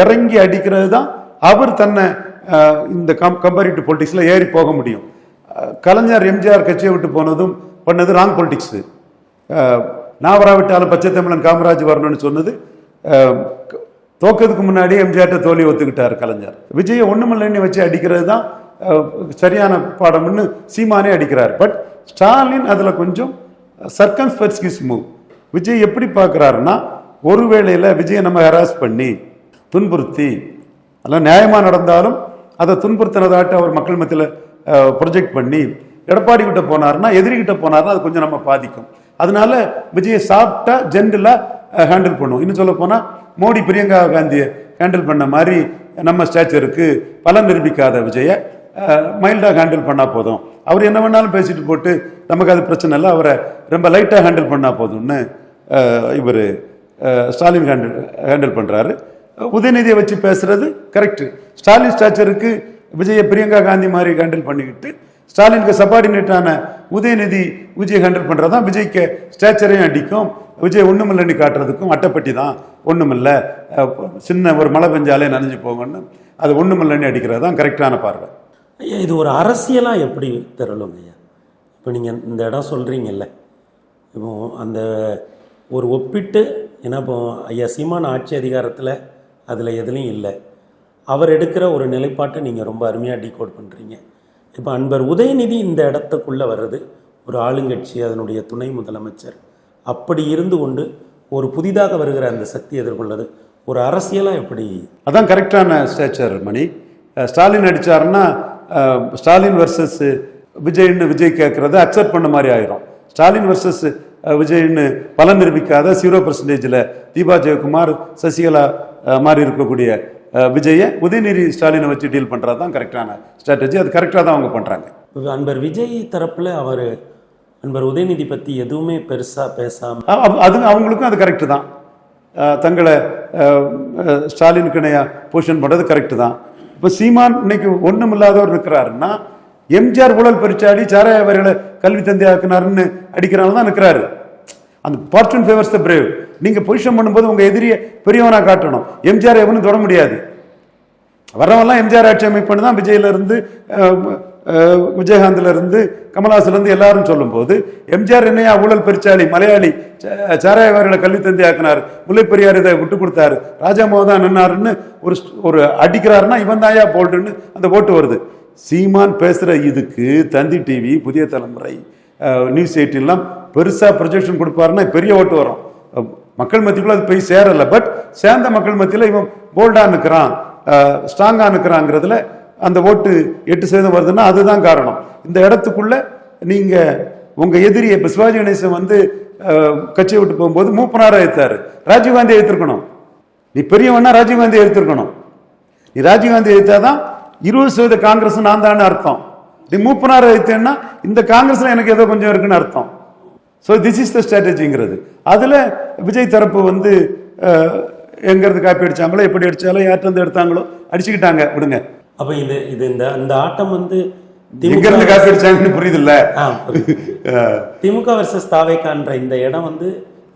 இறங்கி அடிக்கிறது தான் அவர் தன்னை இந்த கம் கம்பேரிட்டிவ் பொலிட்டிக்ஸில் ஏறி போக முடியும். கலைஞர் எம்ஜிஆர் கட்சியை விட்டு போனதும் பண்ணது ராங் பொலிட்டிக்ஸு நான் வராவிட்டாலும் பச்சை தமிழன் காமராஜ் வரணும்னு சொன்னது. தோக்கிறதுக்கு முன்னாடியே எம்ஜிஆர்ட்ட தோல்வி ஒத்துக்கிட்டார் கலைஞர். விஜயை ஒன்றுமில்லைன்னு வச்சு அடிக்கிறது தான் சரியான பாடம்னு சீமானே அடிக்கிறார். பட் ஸ்டாலின் அதில் கொஞ்சம் சர்க்கம்ஸ்பெர்ஸ்கிஸ் மூவ் விஜய் எப்படி பார்க்குறாருன்னா ஒரு வேளையில் விஜயை நம்ம ஹராஸ் பண்ணி துன்புறுத்தி அதெல்லாம் நியாயமாக நடந்தாலும் அதை துன்புறுத்தினதாட்டு அவர் மக்கள் மத்தியில் ப்ரொஜெக்ட் பண்ணி எடப்பாடி கிட்ட போனாருன்னா எதிரி கிட்ட அது கொஞ்சம் நம்ம பாதிக்கும். அதனால விஜயை சாப்பிட்டா ஜென்ரலாக ஹேண்டில் பண்ணுவோம் இன்னும் சொல்ல போனால் மோடி பிரியங்கா காந்தியை ஹேண்டில் பண்ண மாதிரி நம்ம ஸ்டாச்சருக்கு பலன் நிரூபிக்காத விஜயை மைல்டாக ஹேண்டில் பண்ணால் போதும். அவர் என்ன வேணாலும் பேசிட்டு போட்டு நமக்கு அது பிரச்சனை இல்லை. அவரை ரொம்ப லைட்டாக ஹேண்டில் பண்ணால் போதும்னு இவர் ஸ்டாலின் ஹேண்டில் ஹேண்டில் பண்ணுறாரு உதயநிதியை வச்சு பேசுறது கரெக்டு ஸ்டாலின் ஸ்டாச்சருக்கு விஜய பிரியங்கா காந்தி மாதிரி ஹேண்டில் பண்ணிக்கிட்டு ஸ்டாலினுக்கு சபார்டினேட்டான உதயநிதி விஜய் ஹேண்டில் பண்ணுறது தான் விஜய்க்கு ஸ்டாச்சரையும் அடிக்கும். விஜய் ஒன்றுமில்லைன்னு காட்டுறதுக்கும் அட்டைப்பட்டி தான். ஒன்றுமில்லை சின்ன ஒரு மழை பெஞ்சாலே நனைஞ்சு போகணும்னு அது ஒன்றுமில்லைன்னு அடிக்கிறது தான் கரெக்டான பார்வை. ஐயா இது ஒரு அரசியலாக எப்படி திரளுங்க ஐயா? இப்போ நீங்கள் இந்த இடம் சொல்கிறீங்கல்ல இப்போ அந்த ஒரு ஒப்பிட்டு ஏன்னா இப்போ ஐயா சீமான் ஆட்சி அதிகாரத்தில் அதில் எதுலேயும் இல்லை. அவர் எடுக்கிற ஒரு நிலைப்பாட்டை நீங்கள் ரொம்ப அருமையாக டீகோட் பண்ணுறீங்க இப்போ அன்பர் உதயநிதி இந்த இடத்துக்குள்ளே வர்றது ஒரு ஆளுங்கட்சி அதனுடைய துணை முதலமைச்சர். அப்படி இருந்து கொண்டு ஒரு புதிதாக வருகிற அந்த சக்தி எதிர்கொள்வது ஒரு அரசியலாக எப்படி? அதான் கரெக்டான ஸ்டேச்சர் மணி. ஸ்டாலின் அடித்தாருன்னா ஸ்டாலின் வர்சஸ் விஜய்னு விஜய் கேட்குறது அக்செப்ட் பண்ண மாதிரி ஆயிரும். ஸ்டாலின் வர்சஸ் விஜய்னு பலன் நிரூபிக்காத ஜீரோ பர்சன்டேஜில் தீபா ஜெயக்குமார் சசிகலா மாதிரி இருக்கக்கூடிய விஜயை உதயநிதி ஸ்டாலினை வச்சு டீல் பண்ணுறது தான் கரெக்டான ஸ்ட்ராட்டஜி அது கரெக்டாக தான் அவங்க பண்ணுறாங்க அன்பர் விஜய் தரப்பில் அவர் அன்பர் உதயநிதி பற்றி எதுவுமே பெருசாக பேசாமல் அது அவங்களுக்கும் அது கரெக்டு தான். தங்களை ஸ்டாலினுக்கு இணையா பொசிஷன் பண்ணுறது கரெக்டு தான். இப்போ சீமான் இன்னைக்கு ஒன்றும் இல்லாதவர் இருக்கிறாருன்னா எம்ஜிஆர் ஊழல் பெருச்சாடி சாராய அவர்களை கல்வி தந்தையாக்குனாருன்னு அடிக்கிறனால தான் நிற்கிறாரு அந்த பார்ச்சுன் ஃபேவர்ஸ் த பிரேவ் நீங்கள் பொசிஷன் பண்ணும்போது உங்கள் எதிரியை பெரியவனாக காட்டணும். எம்ஜிஆர் எவனும் தொட முடியாது. வரவெல்லாம் எம்ஜிஆர் ஆட்சி அமைப்புன்னு தான் விஜயிலிருந்து விஜயகாந்திலிருந்து அஹ், எல்லாரும் சொல்லும்போது எம்ஜிஆர் என்னையா ஊழல் பெருச்சாளி மலையாளி ச- சாராயவாரிகளை கல்வி தந்தி ஆக்கினார் முல்லை பெரியார் இதை விட்டு கொடுத்தாரு ராஜாமோகன் தான் நின்னாருன்னு ஒரு ஒரு அடிக்கிறாருன்னா இவன் தாயா போல்டுன்னு அந்த ஓட்டு வருது. சீமான் பேசுகிற இதுக்கு தந்தி டிவி புதிய தலைமுறை நியூஸ் எயிட்டிலாம் பெருசாக ப்ரொஜெக்ஷன் கொடுப்பாருன்னா பெரிய ஓட்டு வரும். மக்கள் மத்தியக்குள்ள அது போய் சேரல. பட் சேர்ந்த மக்கள் மத்தியில் இவன் போல்டாக நிற்கிறான் ஸ்ட்ராங்கா நிற்கிறாங்கிறதுல அந்த ஓட்டு எட்டு சதவீதம் வருதுன்னா அதுதான் காரணம். இந்த இடத்துக்குள்ள நீங்கள் உங்கள் எதிரியை இப்போ சிவாஜி கணேசன் வந்து கட்சியை விட்டு போகும்போது மூப்பனாரை எடுத்தாரு ராஜீவ்காந்தி எடுத்துருக்கணும் நீ பெரியவனா ராஜீவ்காந்தி எடுத்திருக்கணும் நீ ராஜீவ்காந்தி எடுத்தாதான் இருபது சதவீத காங்கிரஸ் நான் தான் அர்த்தம். நீ மூப்பனாரை எடுத்தேன்னா இந்த காங்கிரஸ்ல எனக்கு ஏதோ கொஞ்சம் இருக்குன்னு அர்த்தம். ஸோ திஸ் இஸ் த ஸ்ட்ராட்டஜிங்கிறது அதில் விஜய் தரப்பு வந்து எங்கிருந்து காப்பி அடிச்சாங்களோ எப்படி அடிச்சாலோ யார்கிட்ட எடுத்தாங்களோ அடிச்சுக்கிட்டாங்க. விடுங்க. அப்ப இது இது இந்த இந்த ஆட்டம் வந்து எங்க இருந்து காப்பி ஆ, புரியுது. திமுக வர்சஸ் தாவேக்கான்ற இந்த இடம் வந்து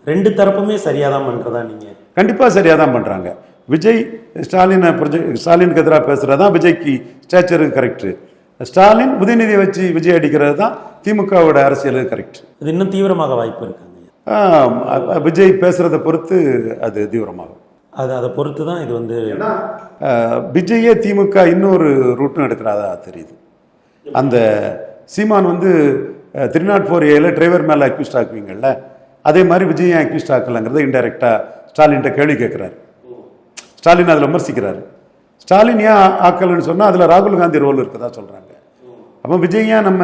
ரெண்டு தரப்புமே சரியா தான் பண்றதா நீங்க? கண்டிப்பா சரியா தான் பண்றாங்க. விஜய் ஸ்டாலினை ப்ரொஜெக்ட் ஸ்டாலினுக்கு எதிராக பேசுறது தான் விஜய்க்கு ஸ்டேச்சருக்கு கரெக்ட் ஸ்டாலின் உதயநிதியை வச்சு விஜய் அடிக்கிறது தான் திமுகவோட அரசியலுக்கு கரெக்ட் இது இன்னும் தீவிரமாக வாய்ப்பு இருக்காங்க விஜய் பேசுறதை பொறுத்து அது தீவிரமாகும். அது அதை பொறுத்து தான் இது வந்து விஜயே திமுக இன்னொரு ரூட்டும் எடுக்கிறதா தெரியுது. அந்த சீமான் வந்து த்ரீ நாட் ஃபோர் ஏல டிரைவர் மேலே அக்யூஸ்ட் ஆக்குவீங்கல்ல அதே மாதிரி விஜய் ஏன் அக்யூஸ்ட் ஆக்கலங்கிறத இன்டெரக்டாக ஸ்டாலின்கிட்ட கேள்வி கேட்குறாரு. ஸ்டாலின் அதில் விமர்சிக்கிறாரு. ஸ்டாலின் ஏன் ஆக்கலைன்னு சொன்னால் அதில் ராகுல் காந்தி ரோல் இருக்கதா சொல்கிறாங்க அப்போ விஜய் ஏன் நம்ம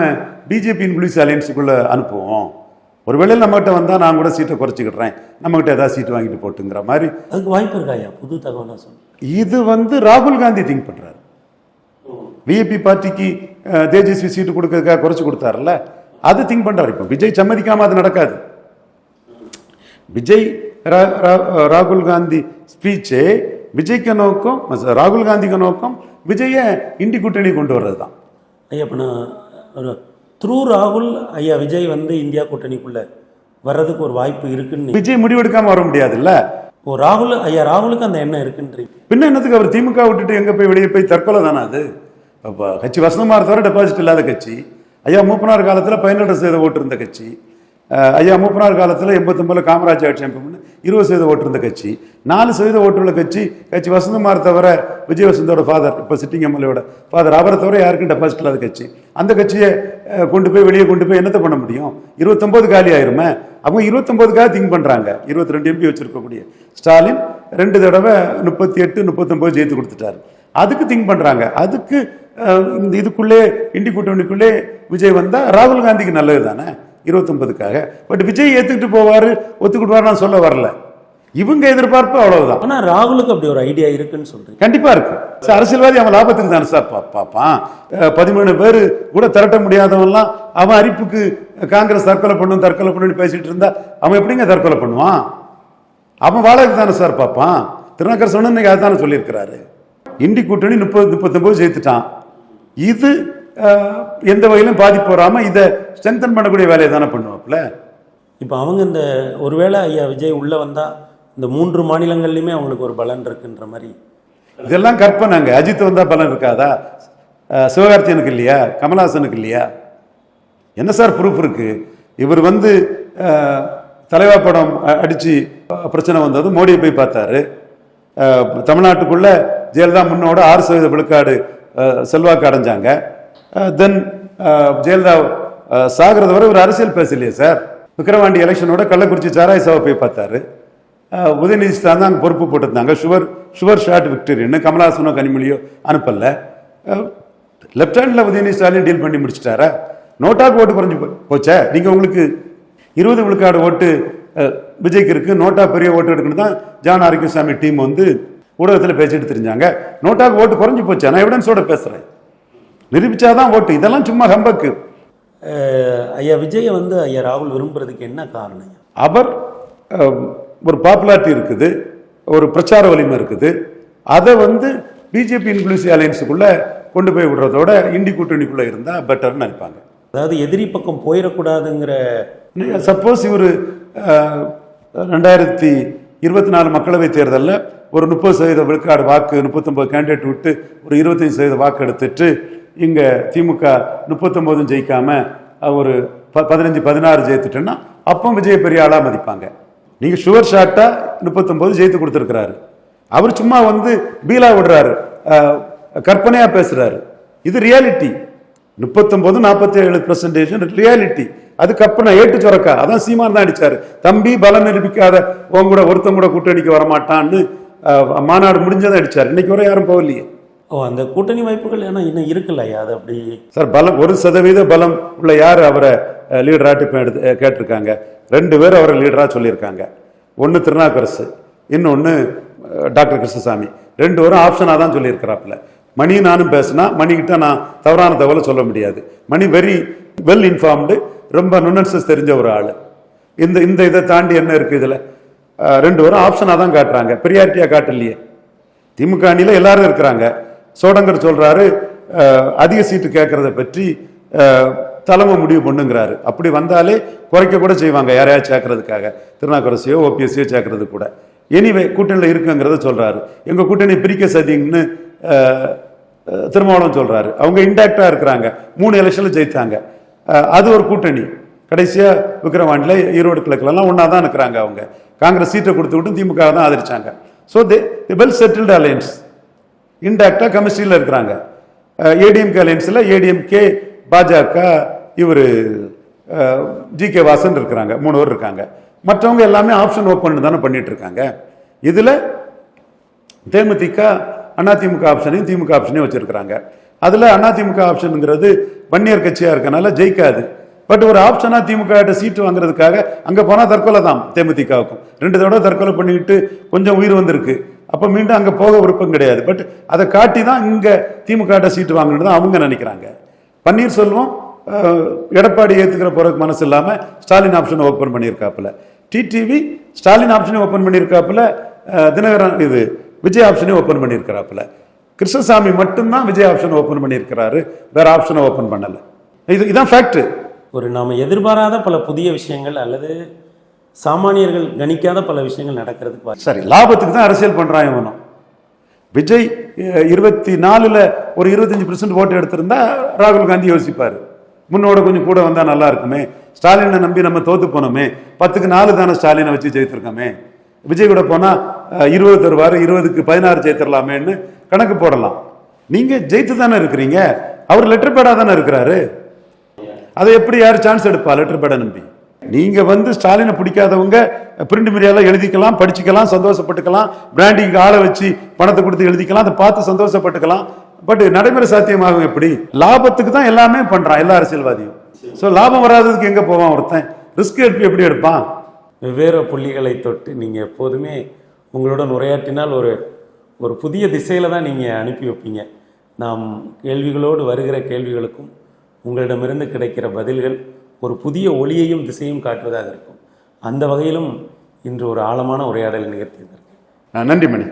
பிஜேபி இன்க்ளூஸ் அலையன்ஸுக்குள்ளே அனுப்புவோம்? ஒருவேளை நம்மகிட்ட வந்தால் நான் கூட சீட்டை குறைச்சிக்கிடுறேன். நம்மகிட்ட ஏதாவது சீட்டு வாங்கிட்டு போட்டுங்கிற மாதிரி. அதுக்கு வாய்ப்பு இருக்காயா புது தகவலா சொல்லுங்க இது வந்து ராகுல் காந்தி திங்க் பண்றாரு. விஐபி பார்ட்டிக்கு தேஜஸ்வி சீட்டு கொடுக்கறதுக்காக குறைச்சு கொடுத்தாருல்ல? அது திங்க் பண்றாரு. இப்போ விஜய் சம்மதிக்காம அது நடக்காது. விஜய் ராகுல் காந்தி ஸ்பீச்சே விஜய்க்கு நோக்கம் ராகுல் காந்திக்கு நோக்கம் விஜயை இண்டி கூட்டணி கொண்டு வர்றது தான் ஐயா இப்போ நான் ஒரு த்ரூ ராகுல் ஐயா விஜய் வந்து இந்தியா கூட்டணிக்குள்ள வர்றதுக்கு ஒரு வாய்ப்பு இருக்குன்னு விஜய் முடிவெடுக்காம வர முடியாதுல்ல? ஓ ராகுல் ஐயா ராகுலுக்கு அந்த எண்ணம் இருக்குன்றீங்க. பின்ன என்னத்துக்கு அவர் திமுக விட்டுட்டு எங்க போய் வெளியே போய் தற்கொலை தானே அது? அப்போ கட்சி வசந்தமா தவிர டெபாசிட் இல்லாத கட்சி. ஐயா மூப்பனார் காலத்துல பதினெட்டு சதவீத ஓட்டு இருந்த கட்சி. ஐயா மூப்பனார் காலத்தில் எண்பத்தொம்பதில் காமராஜ் ஆட்சி அமைப்பு இருபது சதவீத ஓட்டு இருந்த கட்சி. நாலு சதவீத ஓட்டுள்ள கட்சி கட்சி வசந்தமார் தவிர விஜய் வசந்தோட ஃபாதர் இப்போ சிட்டிங் எம்எல்ஏவோட ஃபாதர் அவரை தவிர யாருக்கும் டெபாசிட் இல்லாத கட்சி. அந்த கட்சியை கொண்டு போய் வெளியே கொண்டு போய் என்னத்தை பண்ண முடியும்? இருபத்தொம்போது காலி ஆயிருமே? அவங்க இருபத்தொம்போதுக்காக திங்க் பண்ணுறாங்க இருபத்தி ரெண்டு எம்பி வச்சுருக்கக்கூடிய ஸ்டாலின் ரெண்டு தடவை முப்பத்தி எட்டு முப்பத்தொம்போது ஜெயித்து கொடுத்துட்டாரு. அதுக்கு திங்க் பண்ணுறாங்க அதுக்கு இந்த இதுக்குள்ளே இண்டி கூட்டணிக்குள்ளே விஜய் வந்தால் ராகுல் காந்திக்கு நல்லது தானே இருபத்தொன்பதுக்காக. பட் விஜய் ஏத்துக்கிட்டு போவாரு ஒத்துக்கிடுவார் நான் சொல்ல வரல. இவங்க எதிர்பார்ப்பு அவ்வளவுதான். ஆனா ராகுலுக்கு அப்படி ஒரு ஐடியா இருக்குன்னு சொல்றீங்க. கண்டிப்பா இருக்கு. சார், அரசியல்வாதி அவன் லாபத்துக்கு தானே சார் பார்ப்பான். பதிமூணு பேர் கூட திரட்ட முடியாதவன்லாம் அவன் அரிப்புக்கு காங்கிரஸ் தற்கொலை பண்ணும் தற்கொலை பண்ணுன்னு பேசிட்டு இருந்தா அவன் எப்படிங்க தற்கொலை பண்ணுவான்? அவன் வாழக்கு தானே சார் பார்ப்பான். திருநாக்கர் சொன்ன இன்னைக்கு அதுதானே சொல்லியிருக்கிறாரு. இண்டி கூட்டணி முப்பது முப்பத்தொன்பது ஜெயித்துட்டான். இது எந்த வகையிலும் பாதிப்பு வராம இதை ஸ்ட்ரென்தன் பண்ணக்கூடிய வேலையை தானே பண்ணுவாப்ல இப்போ அவங்க இந்த ஒருவேளை ஐயா விஜய் உள்ள வந்தா இந்த மூன்று மாநிலங்கள்லையுமே அவங்களுக்கு ஒரு பலன் இருக்குன்ற மாதிரி. இதெல்லாம் கற்பனைங்க. அஜித் வந்தா பலன் இருக்காதா? சிவகார்த்தியனுக்கு இல்லையா? கமல்ஹாசனுக்கு இல்லையா? என்ன சார் ப்ரூஃப் இருக்கு? இவர் வந்து தலைவா படம் அ- அடிச்சு அஹ், பிரச்சனை வந்தது. மோடியை போய் பார்த்தாரு. தமிழ்நாட்டுக்குள்ள ஜெயலலிதா முன்னோட ஆறு சதவீத விழுக்காடு செல்வாக்கு அடைஞ்சாங்க. தென் ஜெயலலிதா சாகிறத சாகிறது வரை ஒரு அரசியல் பேசலையே சார். விக்கிரவாண்டி எலெக்ஷனோட கள்ளக்குறிச்சி சாராய் சாவை போய் பார்த்தாரு. உதயநிதி ஸ்டாலின் தான் பொறுப்பு போட்டிருந்தாங்க. சுவர் சுவர் ஷாட் விக்டரின்னு கமலஹாசனோ கனிமொழியோ அனுப்பல. Left handle Udhayanidhi Stalin deal பண்ணி முடிச்சிட்டாரா? நோட்டாக்கு ஓட்டு குறைஞ்சு போச்சே? நீங்கள் உங்களுக்கு இருபது விழுக்காடு ஓட்டு விஜய்க்கு இருக்கு. நோட்டா பெரிய ஓட்டு எடுக்கணும் தான் ஜான் ஆரோக்கியசாமி டீம் வந்து ஊடகத்தில் பேசிட்டு தெரிஞ்சாங்க. நோட்டாக்கு ஓட்டு குறைஞ்சி போச்சு. நான் எவிடன்ஸோட பேசுகிறேன் நிரூபிச்சாதான் ஓட்டு. இதெல்லாம் சும்மா ஹம்பக்கு ஐயா விஜயை வந்து ஐயா ராகுல் விரும்புறதுக்கு என்ன காரணம்? அவர் ஒரு பாப்புலாரிட்டி இருக்குது ஒரு பிரச்சார வலிமை இருக்குது. அதை வந்து பிஜேபி இன்க்ளூசிவ் அலையன்ஸுக்குள்ள கொண்டு போய் விடுறதோட இண்டி கூட்டணிக்குள்ள இருந்தா பெட்டர்னு நினைப்பாங்க. அதாவது எதிரி பக்கம் போயிடக்கூடாதுங்கிற சப்போஸ் இவர் ரெண்டாயிரத்தி இருபத்தி நாலு மக்களவைத் தேர்தலில் ஒரு முப்பது சதவீத விழுக்காடு வாக்கு முப்பத்தொன்பது கேண்டிடேட் விட்டு ஒரு இருபத்தஞ்சு சதவீத வாக்கு எடுத்துட்டு இங்கே திமுக முப்பத்தொம்போதும் ஜெயிக்காம ஒரு ப பதினஞ்சு பதினாறு ஜெயித்துட்டேன்னா அப்போ விஜய் பெரிய ஆளாக மதிப்பாங்க. நீங்கள் ஷுவர் ஷாட்டாக முப்பத்தொம்போது ஜெயித்து கொடுத்துருக்கிறாரு. அவர் சும்மா வந்து பீலா விடுறாரு. கற்பனையாக கற்பனையா இது ரியாலிட்டி. முப்பத்தொம்போது நாற்பத்தி ஏழு பர்சன்டேஜ் ரியாலிட்டி. அது கற்பனை ஏட்டு சொரக்கா. அதான் சீமான் தான் அடிச்சாரு. தம்பி பலம் நிரூபிக்காத உன் கூட ஒருத்தன் கூட கூட்டணிக்கு வரமாட்டான்னு மாநாடு முடிஞ்சதான் அடித்தார் இன்னைக்கு வரை யாரும் போகலையே. ஓ அந்த கூட்டணி வாய்ப்புகள் ஏன்னா இன்னும் இருக்குல்ல ஐயா அது அப்படி சார் பலம் ஒரு சதவீத பலம் உள்ள யார் அவரை லீடராட்டு எடுத்து கேட்டிருக்காங்க? ரெண்டு பேர் அவரை லீடராக சொல்லியிருக்காங்க. ஒன்று திருநாக்கரசு இன்னொன்று டாக்டர் கிருஷ்ணசாமி. ரெண்டு பேரும் ஆப்ஷனாக தான் சொல்லியிருக்கிறாப்புல. மணி நானும் பேசினா மணிக்கிட்ட நான் தவறான தகவலை சொல்ல முடியாது. மணி வெரி வெல் இன்ஃபார்ம்டு ரொம்ப நுண்ணன்சஸ் தெரிஞ்ச ஒரு ஆள். இந்த இந்த இதை தாண்டி என்ன இருக்குது இதில்? ரெண்டு பேரும் ஆப்ஷனாக தான் காட்டுறாங்க. ப்ரியாரிட்டியாக காட்டலையே. திமுக அணியில் எல்லாரும் இருக்கிறாங்க. சோடங்கர் சொல்றாரு அதிக சீட்டு கேட்கறத பற்றி தலைமை முடிவு பண்ணுங்கிறாரு. அப்படி வந்தாலே குறைக்க கூட செய்வாங்க யாரையாவது சேர்க்கறதுக்காக. திருநாக்கரசியோ ஓபிஎஸ்சியோ சேர்க்கறது கூட. எனிவே கூட்டணியில் இருக்குங்கிறத சொல்றாரு. எங்க கூட்டணி பிரிக்க சதிங்கன்னு திருமாவளவன் சொல்றாரு. அவங்க இன்டாக்டா இருக்கிறாங்க. மூணு எலெக்ஷன்ல ஜெயித்தாங்க. அது ஒரு கூட்டணி. கடைசியா விக்ரவாண்டியில் ஈரோடு கிழக்குலாம் ஒன்றா தான் இருக்கிறாங்க அவங்க. காங்கிரஸ் சீட்டை கொடுத்து விட்டு திமுக தான் ஆதரிச்சாங்க. So they well settled alliance இன்டாக்டாக கமிஸ்ட்ரியில் இருக்கிறாங்க. ஏடிஎம்கே அலையன்ஸில் ஏடிஎம்கே பாஜக இவர் ஜி கே வாசன் இருக்கிறாங்க. மூணு பேர் இருக்காங்க. மற்றவங்க எல்லாமே ஆப்ஷன் ஓப்பன் தானே பண்ணிட்டு இருக்காங்க. இதில் தேமுதிக அதிமுக ஆப்ஷனையும் திமுக ஆப்ஷனையும் வச்சிருக்கிறாங்க. அதில் அதிமுக ஆப்ஷனுங்கிறது வன்னியர் கட்சியாக இருக்கனால ஜெயிக்காது. பட் ஒரு ஆப்ஷனாக திமுக கிட்ட சீட்டு வாங்குறதுக்காக அங்கே போனால் தற்கொலை தான் தேமுதிகவுக்கும். ரெண்டு தடவை தற்கொலை பண்ணிக்கிட்டு கொஞ்சம் உயிர் வந்திருக்கு. அப்போ மீண்டும் அங்கே போக விருப்பம் கிடையாது. பட் அதை காட்டி தான் இங்கே திமுக சீட்டு வாங்கணும்னு தான் அவங்க நினைக்கிறாங்க. பன்னீர்செல்வம் எடப்பாடி ஏற்றுக்கிற போறதுக்கு மனசு இல்லாமல் ஸ்டாலின் ஆப்ஷனை ஓப்பன் பண்ணியிருக்காப்புல. டிடிவி ஸ்டாலின் ஆப்ஷனை ஓப்பன் பண்ணியிருக்காப்புல. தினகரன் இது விஜய் ஆப்ஷனை ஓப்பன் பண்ணியிருக்கிறாப்புல. கிருஷ்ணசாமி மட்டும்தான் விஜய் ஆப்ஷன் ஓப்பன் பண்ணியிருக்கிறாரு. வேற ஆப்ஷனை ஓப்பன் பண்ணலை. இது இதான் ஃபேக்ட் ஒரு நாம் எதிர்பாராத பல புதிய விஷயங்கள் அல்லது சாமானியர்கள் கணிக்காத பல விஷயங்கள் நடக்கிறதுக்கு சரி லாபத்துக்கு தான் அரசியல் பண்ணுறான் இவனும் விஜய் இருபத்தி நாலில் ஒரு இருபத்தஞ்சு பர்சன்ட் ஓட்டு எடுத்திருந்தா ராகுல் காந்தி யோசிப்பாரு. முன்னோட கொஞ்சம் கூட வந்தால் நல்லா இருக்குமே. ஸ்டாலினை நம்பி நம்ம தோத்து போனோமே. பத்துக்கு நாலு தானே ஸ்டாலினை வச்சு ஜெயித்திருக்கோமே. விஜய் கூட போனால் இருபது தருவாரு இருபதுக்கு பதினாறு ஜெயித்திரலாமேன்னு கணக்கு போடலாம். நீங்கள் ஜெயித்து தானே இருக்கிறீங்க. அவர் லெட்டர் பேடா தானே இருக்கிறாரு. அதை எப்படி யார் சான்ஸ் எடுப்பா லெட்டர் பேடை நம்பி? நீங்க வந்து ஸ்டாலினை பிடிக்காதவங்க பிரிண்ட் மீடியாவில் எழுதிக்கலாம் படிச்சுக்கலாம் சந்தோஷப்பட்டுக்கலாம் பிராண்டிங் ஆளை வச்சு பணத்தை கொடுத்து எழுதிக்கலாம் அதை பார்த்து சந்தோஷப்பட்டுக்கலாம். பட் நடைமுறை சாத்தியமாகும் எப்படி? லாபத்துக்கு தான் எல்லாமே பண்றான் எல்லா அரசியல்வாதியும். ஸோ லாபம் வராததுக்கு எங்க போவான் ஒருத்தன்? ரிஸ்க் எடுப்பு எப்படி எடுப்பான்? வெவ்வேறு புள்ளிகளை தொட்டு நீங்கள் எப்போதுமே உங்களுடன் உரையாற்றினால் ஒரு ஒரு புதிய திசையில் தான் நீங்கள் அனுப்பி வைப்பீங்க. நாம் கேள்விகளோடு வருகிற கேள்விகளுக்கும் உங்களிடமிருந்து கிடைக்கிற பதில்கள் ஒரு புதிய ஒளியையும் திசையும் காட்டுவதாக இருக்கும். அந்த வகையிலும் இன்று ஒரு ஆழமான உரையாடலை நிகழ்த்தியதற்கு. நன்றி மணி.